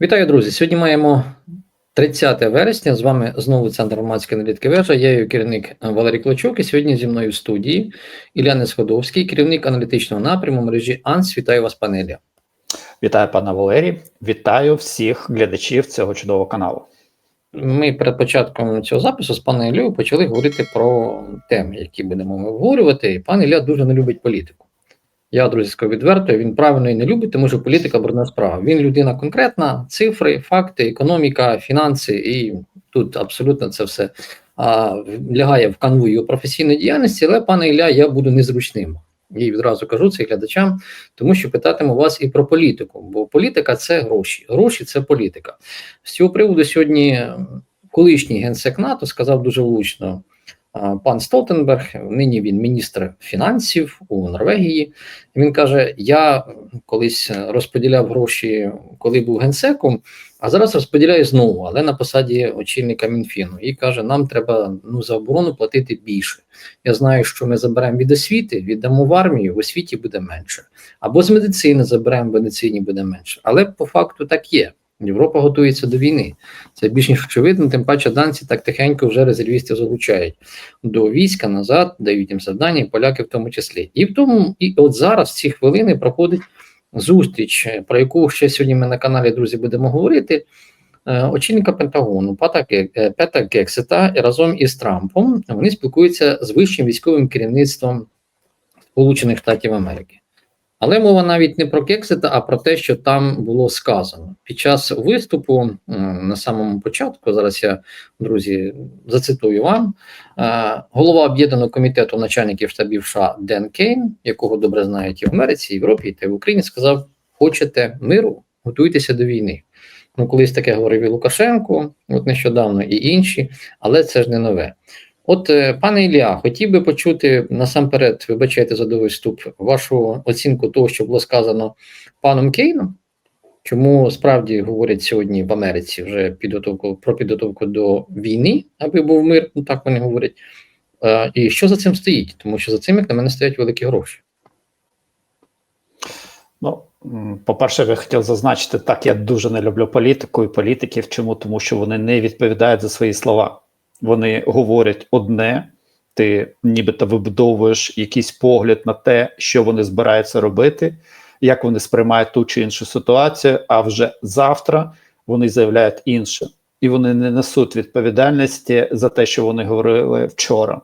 Вітаю, друзі! Сьогодні маємо 30 вересня. З вами знову Центр громадської аналітики вежа. Я її керівник Валерій Клочок. І сьогодні зі мною в студії Ілля Несходовський, керівник аналітичного напряму мережі АНС. Вітаю вас, пане Ілля. Вітаю, пане Валерій. Вітаю всіх глядачів цього чудового каналу. Ми перед початком цього запису з паном Іллею почали говорити про теми, які будемо обговорювати. І пан Ілля дуже не любить політику. Я, друзі, скажу відверто, він правильно і не любить, тому що політика брудна справа. Він людина конкретна, цифри, факти, економіка, фінанси, і тут абсолютно це все а, лягає в канву його професійної діяльності. Але, пане Ілля, я буду незручним. І відразу кажу це глядачам, тому що питатиму вас і про політику, бо політика це гроші. Гроші це політика. З цього приводу сьогодні колишній генсек НАТО сказав дуже влучно. Пан Столтенберг, нині він міністр фінансів у Норвегії. Він каже: Я колись розподіляв гроші, коли був генсеком, а зараз розподіляю знову, але на посаді очільника Мінфіну. І каже: нам треба ну за оборону платити більше. Я знаю, що ми заберемо від освіти, віддамо в армію, в освіті буде менше. Або з медицини заберемо в медицині буде менше. Але по факту так є. Європа готується до війни. Це більш ніж очевидно, тим паче данці так тихенько вже резервістів залучають до війська назад, дають їм завдання, і поляки в тому числі. І в тому, і от зараз, в ці хвилини, проходить зустріч, про яку ще сьогодні ми на каналі друзі будемо говорити. Очільника Пентагону Пета Гексета разом із Трампом вони спілкуються з вищим військовим керівництвом Сполучених Штатів Америки. Але мова навіть не про Кексита, а про те, що там було сказано під час виступу на самому початку. Зараз я, друзі, зацитую вам голова об'єднаного комітету начальників штабів США Ден Кейн, якого добре знають і в Америці, і в Європі, та й в Україні, сказав: Хочете миру, готуйтеся до війни. Ну, колись таке говорив і Лукашенко, от нещодавно, і інші, але це ж не нове. От, пане Ілля, хотів би почути насамперед, вибачайте за довгий вступ, вашу оцінку того, що було сказано паном Кейном. Чому справді говорять сьогодні в Америці вже підготовку про підготовку до війни, аби був мир, ну так вони говорять. Е, і що за цим стоїть? Тому що за цим, як на мене, стоять великі гроші. Ну, по-перше, я хотів зазначити, так я дуже не люблю політику і політиків. Чому? Тому що вони не відповідають за свої слова. Вони говорять одне, ти нібито вибудовуєш якийсь погляд на те, що вони збираються робити, як вони сприймають ту чи іншу ситуацію. А вже завтра вони заявляють інше, і вони не несуть відповідальності за те, що вони говорили вчора.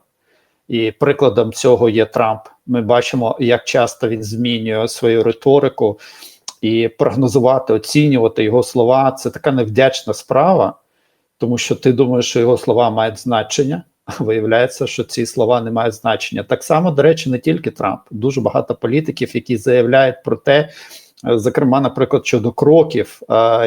І прикладом цього є Трамп. Ми бачимо, як часто він змінює свою риторику і прогнозувати, оцінювати його слова. Це така невдячна справа тому що ти думаєш, що його слова мають значення, виявляється, що ці слова не мають значення. Так само, до речі, не тільки Трамп, дуже багато політиків, які заявляють про те. Е, зокрема, наприклад, щодо кроків,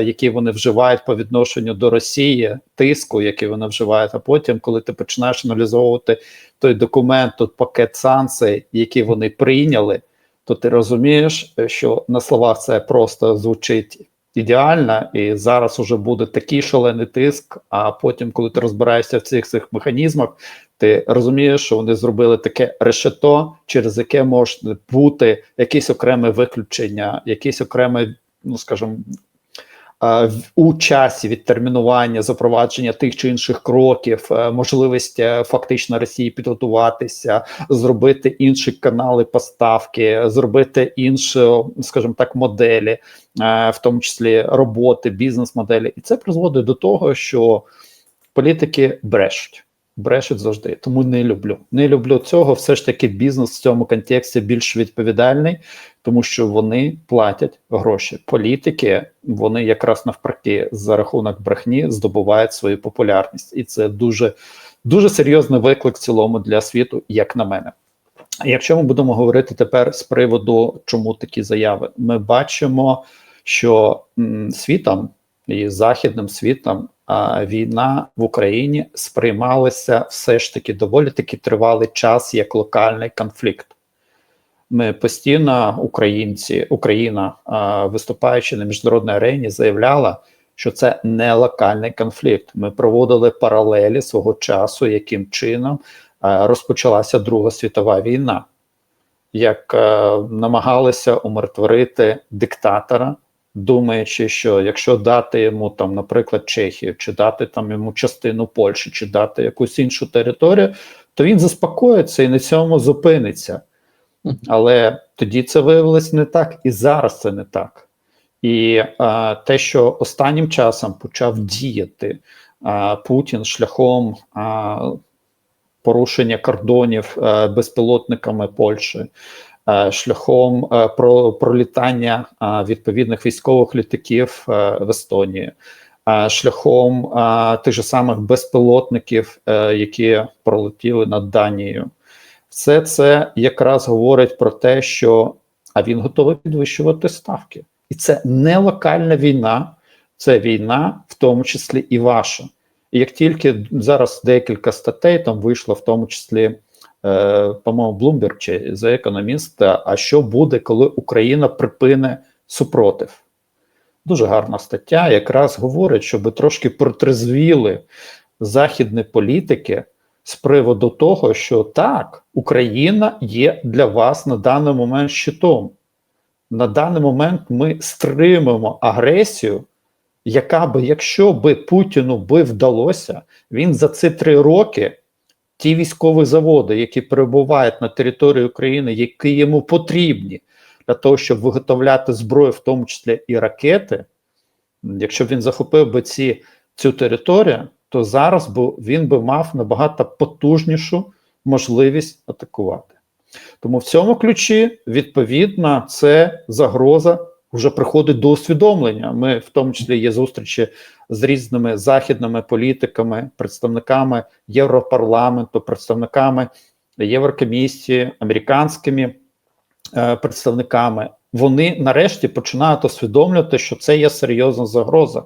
які вони вживають по відношенню до Росії, тиску, який вони вживають. А потім, коли ти починаєш аналізовувати той документ, той пакет санкцій, які вони прийняли, то ти розумієш, що на словах це просто звучить ідеальна, і зараз уже буде такий шалений тиск. А потім, коли ти розбираєшся в цих цих механізмах, ти розумієш, що вони зробили таке решето, через яке може бути якесь окреме виключення, якесь окреме, ну скажімо, у часі відтермінування запровадження тих чи інших кроків, е, можливість е, фактично Росії підготуватися, зробити інші канали поставки, зробити іншу, скажімо так, моделі, е, в тому числі роботи, бізнес-моделі, і це призводить до того, що політики брешуть брешуть завжди. Тому не люблю. Не люблю цього. Все ж таки, бізнес в цьому контексті більш відповідальний, тому що вони платять гроші. Політики вони якраз навпаки за рахунок брехні здобувають свою популярність, і це дуже дуже серйозний виклик цілому для світу, як на мене. Якщо ми будемо говорити тепер з приводу, чому такі заяви, ми бачимо, що м, світом і західним світом війна в Україні сприймалася все ж таки доволі таки тривалий час як локальний конфлікт. Ми постійно, українці, Україна, виступаючи на міжнародній арені, заявляла, що це не локальний конфлікт. Ми проводили паралелі свого часу, яким чином розпочалася Друга світова війна, як намагалися умиротворити диктатора думаючи, що якщо дати йому там, наприклад, Чехію, чи дати там йому частину Польщі, чи дати якусь іншу територію, то він заспокоїться і на цьому зупиниться. Але тоді це виявилось не так, і зараз це не так. І а, те, що останнім часом почав діяти а, Путін шляхом а, порушення кордонів а, безпілотниками Польщі, шляхом про, пролітання відповідних військових літаків в Естонії, шляхом тих же самих безпілотників, які пролетіли над Данією. Все це якраз говорить про те, що а він готовий підвищувати ставки. І це не локальна війна, це війна, в тому числі і ваша. І як тільки зараз декілька статей там вийшло, в тому числі, е, по-моєму, Bloomberg чи The Economist, а що буде, коли Україна припине супротив? Дуже гарна стаття, якраз говорить, щоб трошки протрезвіли західні політики з приводу того, що так, Україна є для вас на даний момент щитом. На даний момент ми стримуємо агресію, яка би, якщо би Путіну би вдалося, він за ці три роки ті військові заводи, які перебувають на території України, які йому потрібні для того, щоб виготовляти зброю, в тому числі і ракети, якщо б він захопив би ці, цю територію, то зараз би він би мав набагато потужнішу можливість атакувати. Тому в цьому ключі, відповідно, це загроза вже приходить до усвідомлення. Ми, в тому числі, є зустрічі з різними західними політиками, представниками Європарламенту, представниками Єврокомісії, американськими е, представниками. Вони нарешті починають усвідомлювати, що це є серйозна загроза.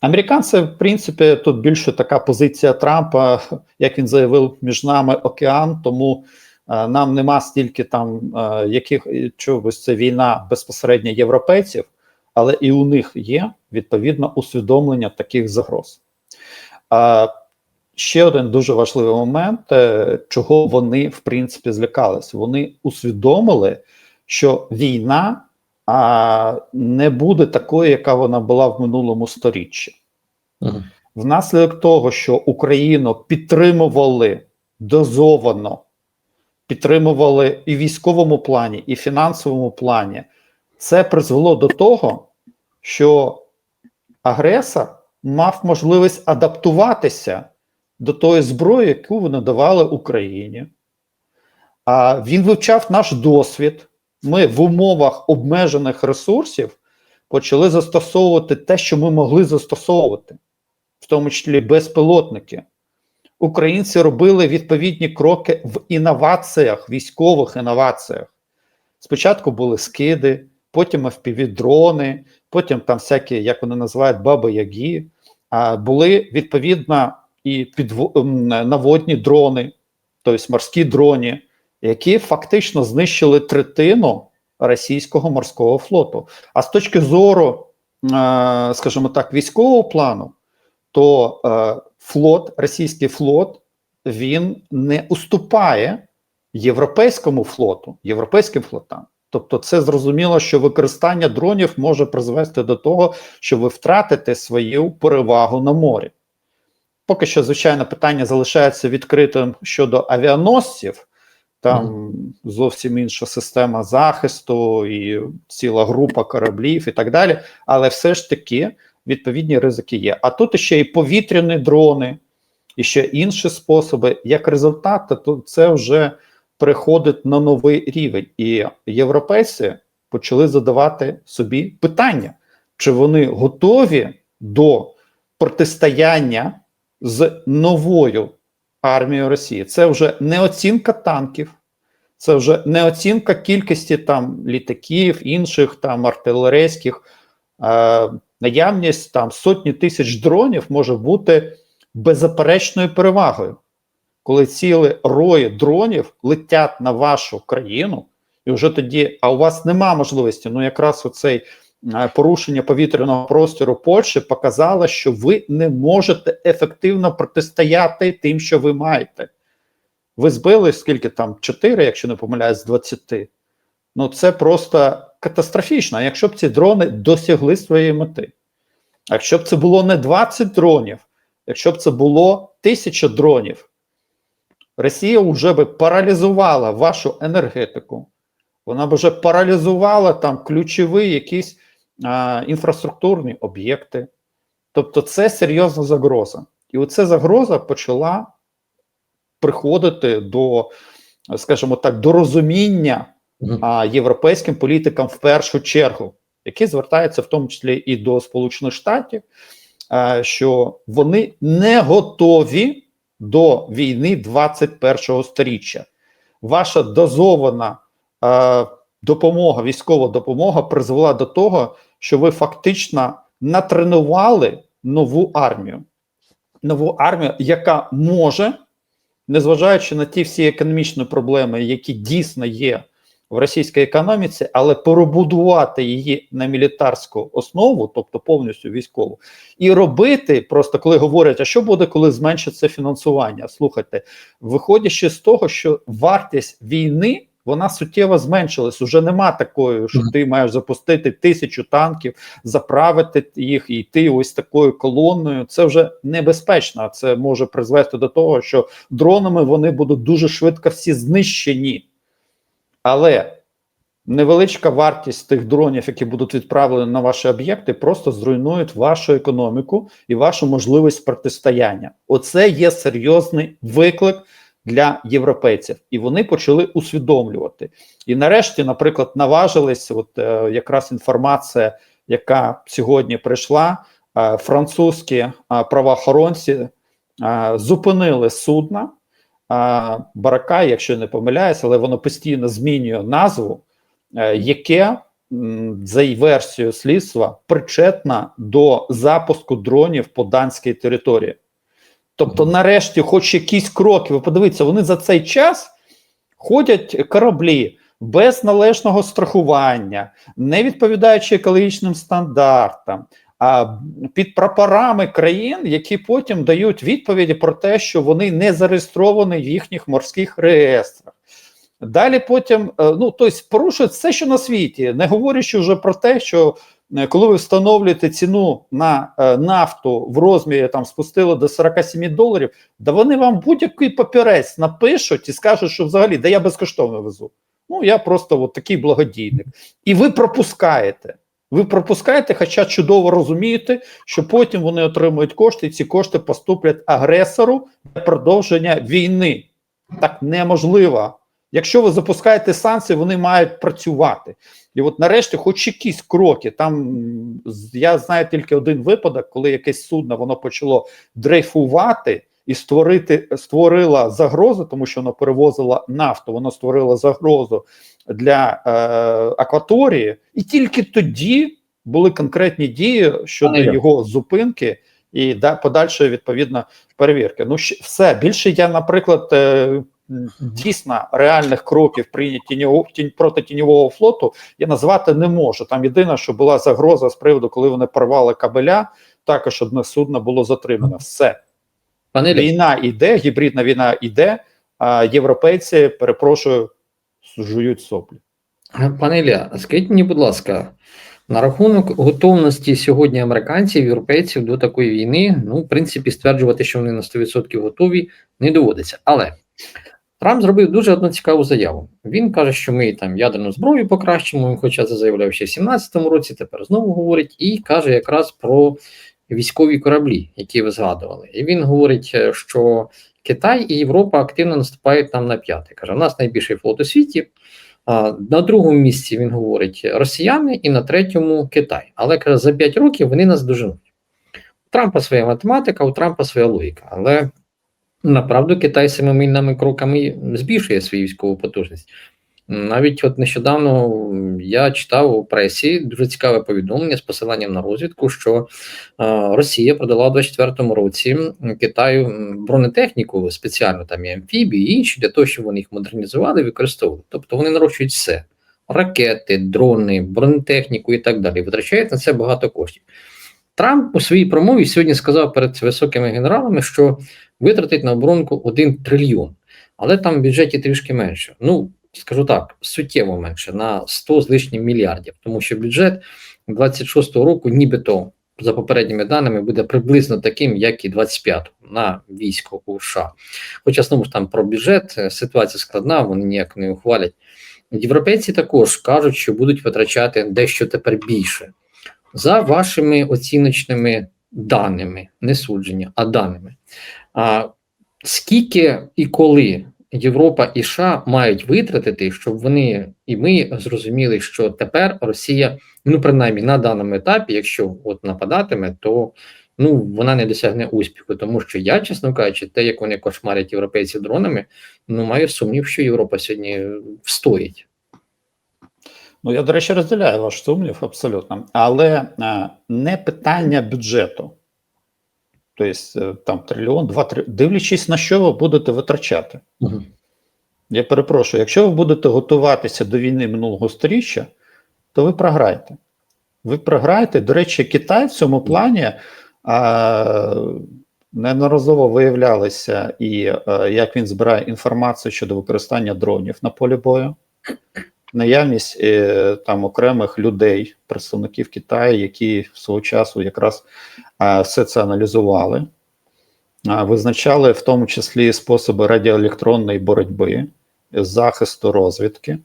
Американці, в принципі, тут більше така позиція Трампа, як він заявив, між нами океан, тому нам нема стільки там е, яких чогось це війна безпосередньо європейців, але і у них є відповідно усвідомлення таких загроз. Е, ще один дуже важливий момент, е, чого вони в принципі злякались. Вони усвідомили, що війна а не буде такою, яка вона була в минулому сторіччі. Мгм. Внаслідок того, що Україну підтримували дозовано, підтримували і в військовому плані, і в фінансовому плані, це призвело до того, що агресор мав можливість адаптуватися до тої зброї, яку вони давали Україні. А він вивчав наш досвід. Ми в умовах обмежених ресурсів почали застосовувати те, що ми могли застосовувати, в тому числі безпілотники. Українці робили відповідні кроки в інноваціях, військових інноваціях. Спочатку були скиди, потім FPV-дрони, потім там всякі, як вони називають, баби-ягі. Були відповідно і підво... наводні дрони, тобто морські дрони, які фактично знищили третину російського морського флоту. А з точки зору, е, скажімо так, військового плану, то е, флот, російський флот, він не уступає європейському флоту, європейським флотам. Тобто, це зрозуміло, що використання дронів може призвести до того, що ви втратите свою перевагу на морі. Поки що, звичайно, питання залишається відкритим щодо авіаносців. Там зовсім інша система захисту і ціла група кораблів і так далі. Але все ж таки відповідні ризики є. А тут ще і повітряні дрони, і ще інші способи. Як результат, то це вже переходить на новий рівень. І європейці почали задавати собі питання, чи вони готові до протистояння з новою армією Росії. Це вже не оцінка танків, це вже не оцінка кількості там літаків, інших там артилерійських. Е, наявність там сотні тисяч дронів може бути беззаперечною перевагою. Коли цілі рої дронів летять на вашу країну, і вже тоді, а у вас нема можливості, ну якраз оцей е, порушення повітряного простору Польщі показало, що ви не можете ефективно протистояти тим, що ви маєте. Ви збили скільки там 4, якщо не помиляюсь, з 20. Ну це просто катастрофічно. Якщо б ці дрони досягли своєї мети, якщо б це було не 20 дронів, якщо б це було тисяча дронів, Росія вже би паралізувала вашу енергетику, вона б вже паралізувала там ключові якісь а, інфраструктурні об'єкти. Тобто, це серйозна загроза. І оця загроза почала приходити до, скажімо так, до розуміння. А, європейським політикам в першу чергу, які звертаються в тому числі і до Сполучених Штатів, що вони не готові до війни 21-го сторіччя. Ваша дозована допомога, військова допомога призвела до того, що ви фактично натренували нову армію. Нову армію, яка може, незважаючи на ті всі економічні проблеми, які дійсно є в російській економіці, але перебудувати її на мілітарську основу, тобто повністю військову, і робити просто коли говорять, а що буде, коли зменшиться фінансування? Слухайте, виходячи з того, що вартість війни. Вона суттєво зменшилась. Уже нема такої, що ти маєш запустити тисячу танків, заправити їх і йти ось такою колоною. Це вже небезпечно. Це може призвести до того, що дронами вони будуть дуже швидко всі знищені. Але невеличка вартість тих дронів, які будуть відправлені на ваші об'єкти, просто зруйнують вашу економіку і вашу можливість протистояння. Оце є серйозний виклик для європейців, і вони почали усвідомлювати. І нарешті, наприклад, наважились, от е, якраз інформація, яка сьогодні прийшла, е, французькі е, правоохоронці е, зупинили судна. Барака, якщо не помиляюсь, але воно постійно змінює назву, е, яке за версією слідства причетна до запуску дронів по данській території. Тобто, нарешті, хоч якісь кроки, ви подивіться, вони за цей час ходять кораблі без належного страхування, не відповідаючи екологічним стандартам, під прапорами країн, які потім дають відповіді про те, що вони не зареєстровані в їхніх морських реєстрах. Далі потім, е, ну тобто порушують все, що на світі, не говорячи вже про те, що е, коли ви встановлюєте ціну на е, нафту в розмірі там спустили до 47 доларів, да вони вам будь-який папірець напишуть і скажуть, що взагалі да я безкоштовно везу. Ну я просто от такий благодійник. І ви пропускаєте. Ви пропускаєте, хоча чудово розумієте, що потім вони отримують кошти, і ці кошти поступлять агресору для продовження війни. Так неможливо. Якщо ви запускаєте санкції, вони мають працювати. І от нарешті, хоч якісь кроки. Там я знаю тільки один випадок, коли якесь судно воно почало дрейфувати і створити створила загрозу, тому що воно перевозило нафту, воно створило загрозу для е, акваторії, і тільки тоді були конкретні дії щодо Пане його зупинки і да, подальшої відповідно перевірки. Ну ще все більше я, наприклад, е, дійсно реальних кроків прийняті тінь проти тіньового флоту я назвати не можу. Там єдине, що була загроза з приводу, коли вони порвали кабеля. Також одне судно було затримано. Все Пане війна йде, гібридна війна йде. А європейці, перепрошую, жують соплі. Пане Ілля, скажіть мені, будь ласка, на рахунок готовності сьогодні американців, європейців до такої війни, ну, в принципі, стверджувати, що вони на 100% готові, не доводиться. Але Трамп зробив дуже одну цікаву заяву. Він каже, що ми там ядерну зброю покращимо, хоча це заявляв ще в 17-му році, тепер знову говорить, і каже якраз про військові кораблі, які ви згадували. І він говорить, е, що Китай і Європа активно наступають там на п'ятий. Каже, у нас найбільший флот у світі. На другому місці він говорить росіяни, і на третьому Китай. Але каже, за 5 років вони нас доженуть. У Трампа своя математика, у Трампа своя логіка. Але направду Китай семимильними кроками збільшує свою військову потужність. Навіть от нещодавно я читав у пресі дуже цікаве повідомлення з посиланням на розвідку, що е, Росія продала у 24-му році Китаю бронетехніку спеціально там і амфібії, і інші для того, щоб вони їх модернізували і використовували. Тобто вони нарощують все: ракети, дрони, бронетехніку і так далі. Витрачають на це багато коштів. Трамп у своїй промові сьогодні сказав перед високими генералами, що витратить на оборонку 1 трильйон, але там в бюджеті трішки менше. Ну, скажу так, суттєво менше на 100 з лишнім мільярдів, тому що бюджет 26-го року, нібито за попередніми даними, буде приблизно таким, як і 25-го на військо у США. Хоча знову ж там про бюджет е, ситуація складна, вони ніяк не ухвалять. Європейці також кажуть, що будуть витрачати дещо тепер більше. За вашими оціночними даними, не судження, а даними. А скільки і коли Європа і США мають витратити, щоб вони і ми зрозуміли, що тепер Росія, ну принаймні на даному етапі, якщо от нападатиме, то ну вона не досягне успіху, тому що я, чесно кажучи, те, як вони кошмарять європейців дронами, ну маю сумнів, що Європа сьогодні встоїть. Ну, я, до речі, розділяю ваш сумнів абсолютно. Але е, не питання бюджету. Тобто, е, там трильйон, два три. Дивлячись, на що ви будете витрачати. Угу. Я перепрошую, якщо ви будете готуватися до війни минулого сторіччя, то ви програєте. Ви програєте. До речі, Китай в цьому плані а, неодноразово виявлялися, і а, як він збирає інформацію щодо використання дронів на полі бою. Наявність е, там окремих людей, представників Китаю, які свого часу якраз все це аналізували, визначали в тому числі способи радіоелектронної боротьби, захисту розвідки.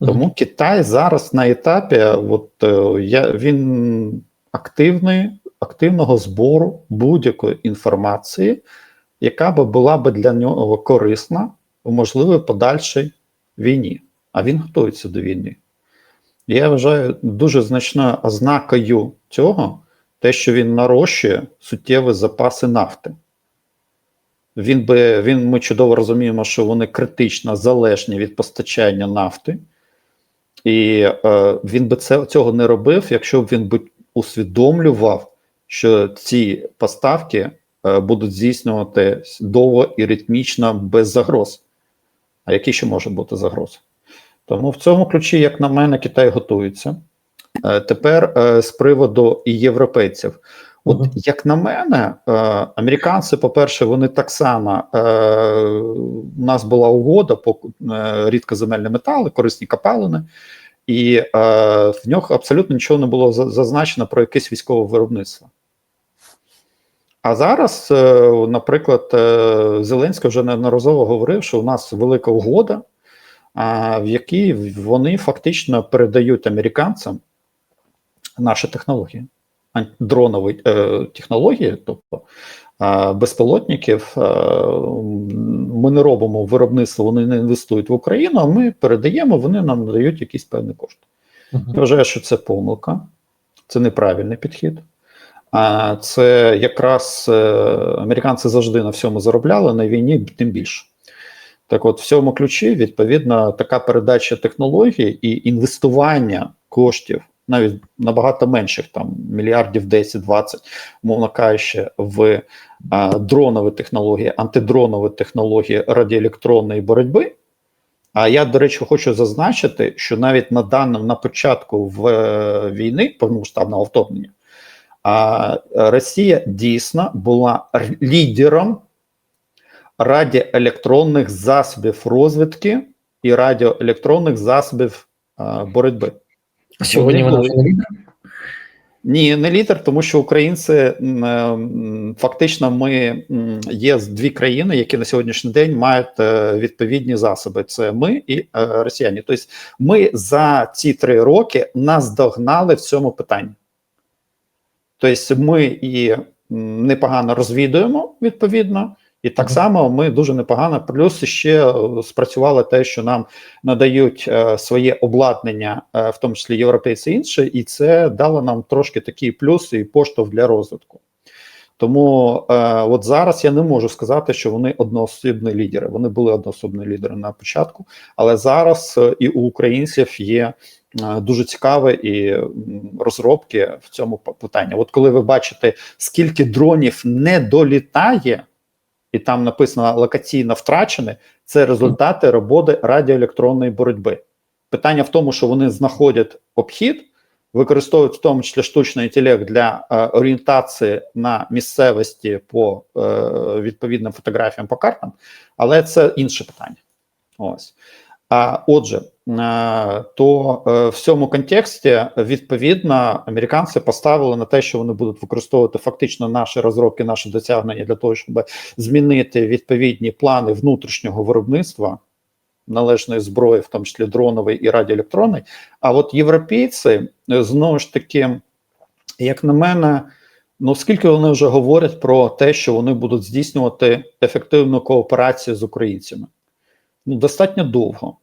Тому Китай зараз на етапі, от, е, я, він активний, активного збору будь-якої інформації, яка би була би для нього корисна в можливій подальшій війні. А він готується до війни. Я вважаю дуже значною ознакою цього, те, що він нарощує суттєві запаси нафти. Він би, він, Ми чудово розуміємо, що вони критично залежні від постачання нафти, і е, він би це, цього не робив, якщо б він би усвідомлював, що ці поставки е, будуть здійснювати довго і ритмічно без загроз. А які ще може бути загрози? Тому в цьому ключі, як на мене, Китай готується. Е, тепер е, з приводу і європейців. От Мгм. як на мене, е, американці, по-перше, вони так само у нас була угода по рідкоземельні метали, корисні капалини, і в нього абсолютно нічого не було зазначено про якесь військове виробництво. А зараз, наприклад, Зеленський вже неодноразово говорив, що у нас велика угода, в якій вони фактично передають американцям наші технології, дронові е, технології, тобто е, безпілотників. Е, ми не робимо виробництво, вони не інвестують в Україну, а ми передаємо, вони нам надають якісь певні кошти. Я вважаю, що це помилка, це неправильний підхід. А це якраз е, американці завжди на всьому заробляли, на війні тим більше. Так от, в цьому ключі, відповідно, така передача технологій і інвестування коштів, навіть набагато менших, там мільярдів 10-20, мовно кажучи, в а, дронові технології, антидронові технології радіоелектронної боротьби. А я, до речі, хочу зазначити, що навіть на даному на початку в е, війни повномасштабного вторгнення, а Росія дійсно була лідером радіоелектронних засобів розвідки і радіоелектронних засобів а, боротьби. Сьогодні вона вже не лідер? Ні, не лідер, тому що українці м, фактично ми є з дві країни, які на сьогоднішній день мають е, відповідні засоби. Це ми і е, росіяни. Тобто, ми за ці три роки наздогнали в цьому питанні. Тобто, ми і непогано розвідуємо відповідно. І так само ми дуже непогано. Плюс ще е, спрацювало те, що нам надають е, своє обладнання, е, в тому числі європейці і інше, і це дало нам трошки такий плюс і поштовх для розвитку. Тому е, от зараз я не можу сказати, що вони одноосібні лідери. Вони були одноосібні лідери на початку, але зараз е, і у українців є е, дуже цікаві і розробки в цьому питанні. От коли ви бачите, скільки дронів не долітає, і там написано локаційно втрачене, це результати роботи радіоелектронної боротьби. Питання в тому, що вони знаходять обхід, використовують в тому числі штучний інтелект для е, орієнтації на місцевості по е, відповідним фотографіям по картам, але це інше питання. Ось. А отже, то е, в цьому контексті відповідно американці поставили на те, що вони будуть використовувати фактично наші розробки, наші досягнення для того, щоб змінити відповідні плани внутрішнього виробництва належної зброї, в тому числі дронової і радіоелектронної. А от європейці е, знову ж таки, як на мене, ну скільки вони вже говорять про те, що вони будуть здійснювати ефективну кооперацію з українцями? Ну, достатньо довго.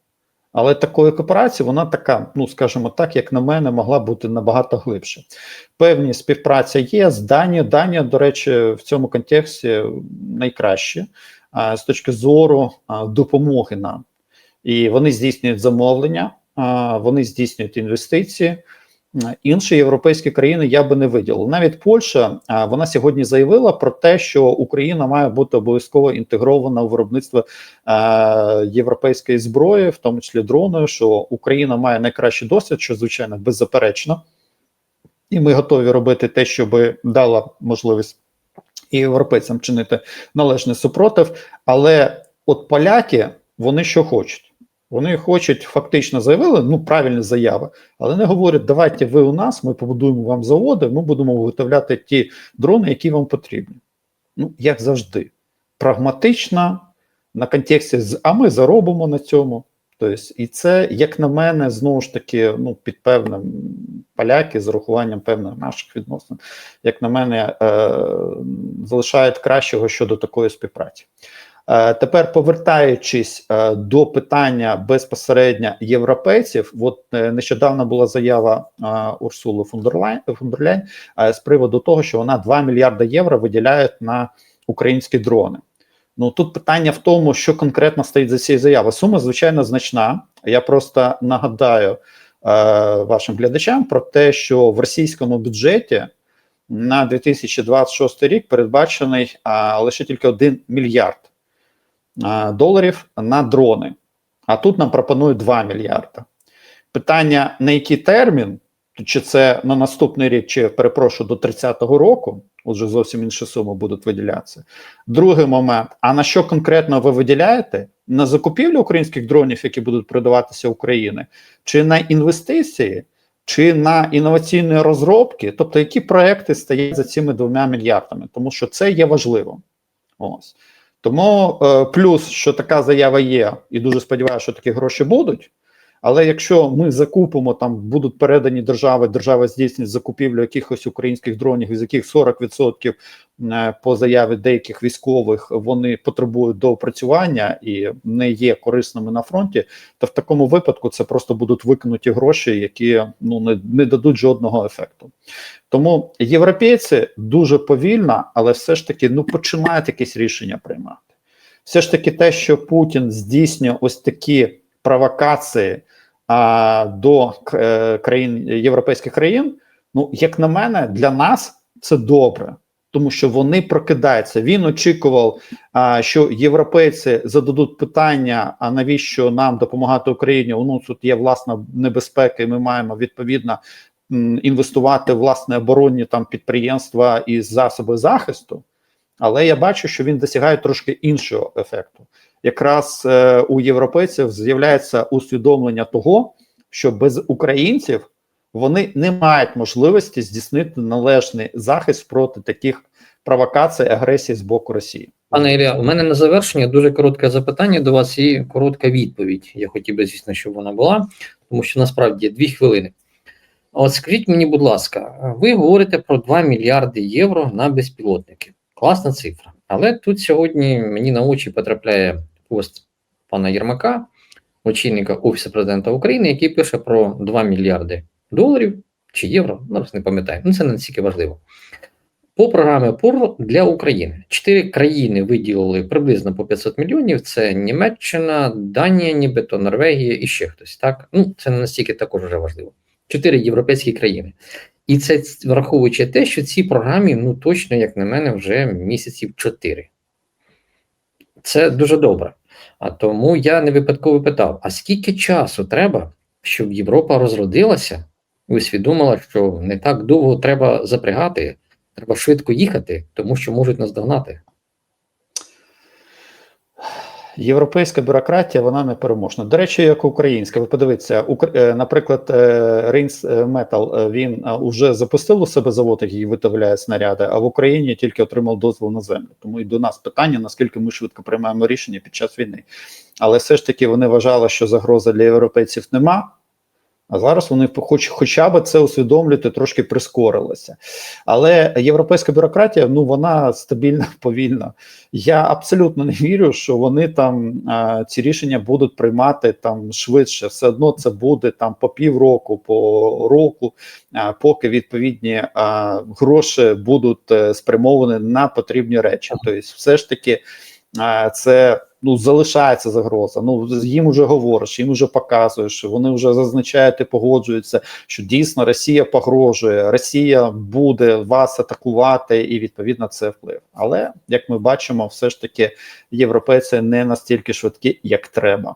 Але такої кооперації вона така, ну скажімо так, як на мене, могла бути набагато глибше. Певні співпраця є з Данією. Данія, до речі, в цьому контексті найкраще з точки зору допомоги нам. І вони здійснюють замовлення, вони здійснюють інвестиції. Інші європейські країни я би не виділив. Навіть Польща вона сьогодні заявила про те, що Україна має бути обов'язково інтегрована у виробництво європейської зброї, в тому числі дроною, що Україна має найкращий досвід, що звичайно беззаперечно, і ми готові робити те, щоб дала можливість і європейцям чинити належний супротив. Але от поляки вони що хочуть? Вони хочуть фактично заявили, ну правильні заяви, але не говорять, давайте ви у нас, ми побудуємо вам заводи, ми будемо виготовляти ті дрони, які вам потрібні. Ну, як завжди, прагматично, на контексті з а ми заробимо на цьому. Тобто, і це, як на мене, знову ж таки, ну, під певним поляки з урахуванням певних наших відносин, як на мене, е, залишають кращого щодо такої співпраці. Е, Тепер повертаючись е, до питання безпосередньо європейців, от е, нещодавно була заява Урсули Фондерляйн з приводу того, що вона 2 мільярди євро виділяє на українські дрони. Ну тут питання в тому, що конкретно стоїть за цією заявою. Сума звичайно значна. Я просто нагадаю вашим глядачам про те, що в російському бюджеті на 2026 рік передбачений а, лише тільки 1 мільярд доларів на дрони. А тут нам пропонують 2 мільярда. Питання: на який термін, чи це на наступний рік, чи перепрошую до 30-го року, отже, зовсім інші суми будуть виділятися. Другий момент: а на що конкретно ви виділяєте? На закупівлю українських дронів, які будуть продаватися Україні, чи на інвестиції, чи на інноваційні розробки, тобто які проекти стоять за цими двома мільярдами, тому що це є важливо. Ось. Тому е, плюс, що така заява є, і дуже сподіваюся, що такі гроші будуть. Але якщо ми закупимо, там будуть передані держави, держава здійснить закупівлю якихось українських дронів, із яких 40% е, по заяві деяких військових вони потребують доопрацювання і не є корисними на фронті, то в такому випадку це просто будуть викинуті гроші, які ну не, не дадуть жодного ефекту. Тому європейці дуже повільно, але все ж таки ну починають якісь рішення приймати. Все ж таки, те, що Путін здійснює ось такі провокації до е, країн європейських країн, ну як на мене, для нас це добре, тому що вони прокидаються. Він очікував, що європейці зададуть питання: а навіщо нам допомагати Україні? Ну тут є власна небезпека, і ми маємо відповідно інвестувати в власне оборонні там підприємства і засоби захисту. Але я бачу, що він досягає трошки іншого ефекту. Якраз е, у європейців з'являється усвідомлення того, що без українців вони не мають можливості здійснити належний захист проти таких провокацій, агресії з боку Росії. Пане Ілля, у мене на завершення дуже коротке запитання до вас і коротка відповідь. Я хотів би, звісно, щоб вона була, тому що насправді дві хвилини. От скажіть мені, будь ласка, ви говорите про 2 мільярди євро на безпілотники. Класна цифра. Але тут сьогодні мені на очі потрапляє пост пана Єрмака, очільника Офісу президента України, який пише про 2 мільярди доларів чи євро, зараз не пам'ятаю, ну це не настільки важливо. По програмі ПОР для України. Чотири країни виділили приблизно по 500 мільйонів: це Німеччина, Данія, нібито Норвегія і ще хтось. Так, ну це не настільки також вже важливо. Чотири європейські країни. І це враховуючи те, що цій програмі, ну точно, як на мене, вже місяців 4. Це дуже добре. А тому я не випадково питав: а скільки часу треба, щоб Європа розродилася і усвідомила, що не так довго треба запрягати, треба швидко їхати, тому що можуть нас догнати. Європейська бюрократія вона не переможна. До речі, як українська. Ви подивіться, е, наприклад, Рейнс Метал він вже уже запустив у себе завод, який виготовляє снаряди, а в Україні тільки отримав дозвіл на землю. Тому і до нас питання, наскільки ми швидко приймаємо рішення під час війни. Але все ж таки вони вважали, що загрози для європейців нема. А зараз вони хоч, хоча б це усвідомлювати, трошки прискорилося. Але європейська бюрократія, ну вона стабільна, повільна. Я абсолютно не вірю, що вони там а, ці рішення будуть приймати там швидше. Все одно це буде там по півроку, по року, а, поки відповідні а, гроші будуть е, спрямовані на потрібні речі. Тобто, все ж таки, це. Ну, залишається загроза. Ну їм вже говориш, їм вже показуєш. Вони вже зазначають і погоджуються, що дійсно Росія погрожує, Росія буде вас атакувати, і відповідно це вплив. Але як ми бачимо, все ж таки європейці не настільки швидкі, як треба.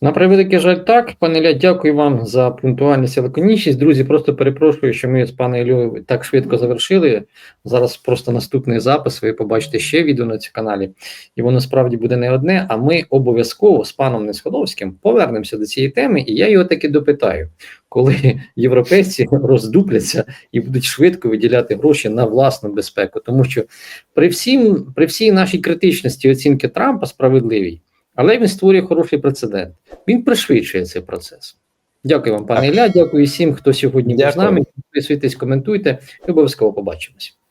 На превеликий жаль, так. Пане Ілля, дякую вам за пунктуальність і лаконічність. Друзі, просто перепрошую, що ми з паном Іллею так швидко завершили. Зараз просто наступний запис. Ви побачите ще відео на цьому каналі, і воно справді буде не одне. А ми обов'язково з паном Несходовським повернемося до цієї теми, і я його таки допитаю, коли європейці роздупляться і будуть швидко виділяти гроші на власну безпеку. Тому що при всім при всій нашій критичності оцінки Трампа справедливій. Але він створює хороший прецедент. Він пришвидшує цей процес. Дякую вам, пане Ілля. Дякую всім, хто сьогодні був з нами. Підписуйтесь, коментуйте. і Обов'язково побачимось.